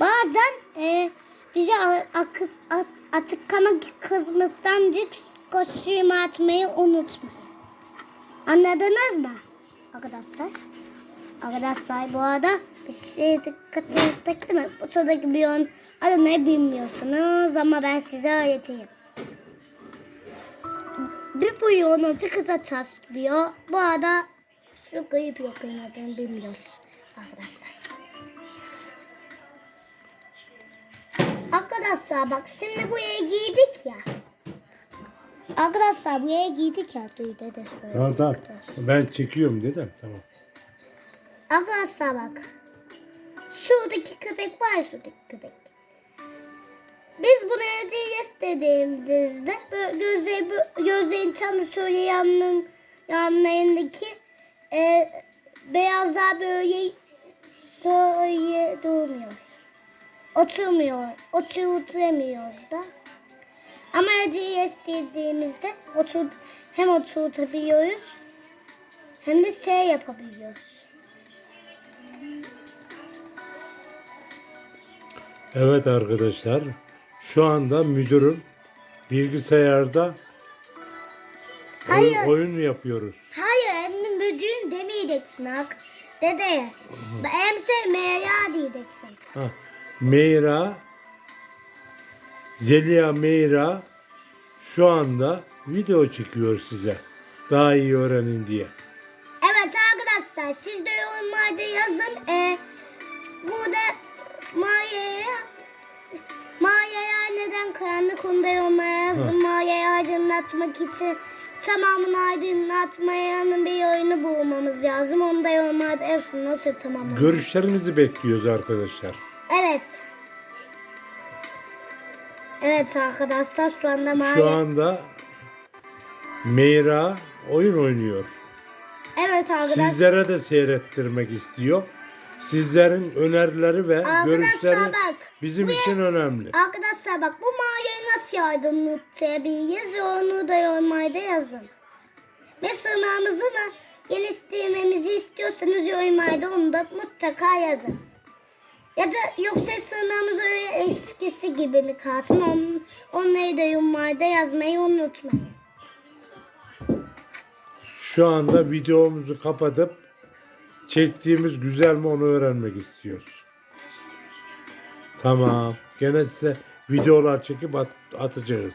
Bazen e, bize a- akı- at, atıklama kısmından dik koşuyum atmayı unutmayın. Anladınız mı arkadaşlar? Arkadaşlar bu arada bir şey dikkat ettik değil mi? Bu sıradaki bir oyun adı ne bilmiyorsunuz ama ben size öğreteyim. Bir bu yolu kısa taslıyor. Bu arada şu kayıp yok adını bilmiyoruz arkadaşlar. Arkadaşlar bak şimdi buraya giydik ya. Arkadaşlar buraya giydik ya. Duydu da söyle. Tamam tamam. arkadaşlar. Ben çekiyorum dedim. Tamam. Arkadaşlar bak. Şuradaki köpek var şuradaki köpek. Biz bunu evde istediğimizde böyle gözleri, gözlerin tam şöyle yanın, yanlarındaki e, beyazlar böyle şöyle durmuyor. Oturmuyor. Oturtamıyoruz da. Ama evde istediğimizde otur, hem oturtabiliyoruz hem de şey yapabiliyoruz. Evet arkadaşlar. Şu anda müdürüm bilgisayarda oyun, Hayır. oyun yapıyoruz. Hayır emrin müdürün demeyeceksin. Dede. Emse meya diyeceksin. Ha, Meyra Zeliha Meyra şu anda video çekiyor size. Daha iyi öğrenin diye. Evet arkadaşlar siz de yorumlarda yazın. Ee, burada Maya'ya Maya'ya neden karanlık onda yorumlara yazın. Maya'yı aydınlatmak için tamamını aydınlatmayan bir oyunu bulmamız lazım. Onu da yorumlarda yazın. Nasıl tamamını? Görüşlerinizi bekliyoruz arkadaşlar. Evet. Evet arkadaşlar şu anda Maya. Şu anda Meyra oyun oynuyor. Evet arkadaşlar. Sizlere de seyrettirmek istiyor. Sizlerin önerileri ve Arkadaşlar görüşleri bak, bizim buraya- için önemli. Arkadaşlar bak bu mağarayı nasıl aydınlatabiliriz onu da yorumlarda yazın. Ve sınavımızı da geliştirmemizi istiyorsanız yorumlarda onu da mutlaka yazın. Ya da yoksa sınavımız öyle eskisi gibi mi kalsın on, onları da yorumlarda yazmayı unutmayın. Şu anda videomuzu kapatıp çektiğimiz güzel mi onu öğrenmek istiyoruz. Tamam. Gene size videolar çekip at- atacağız.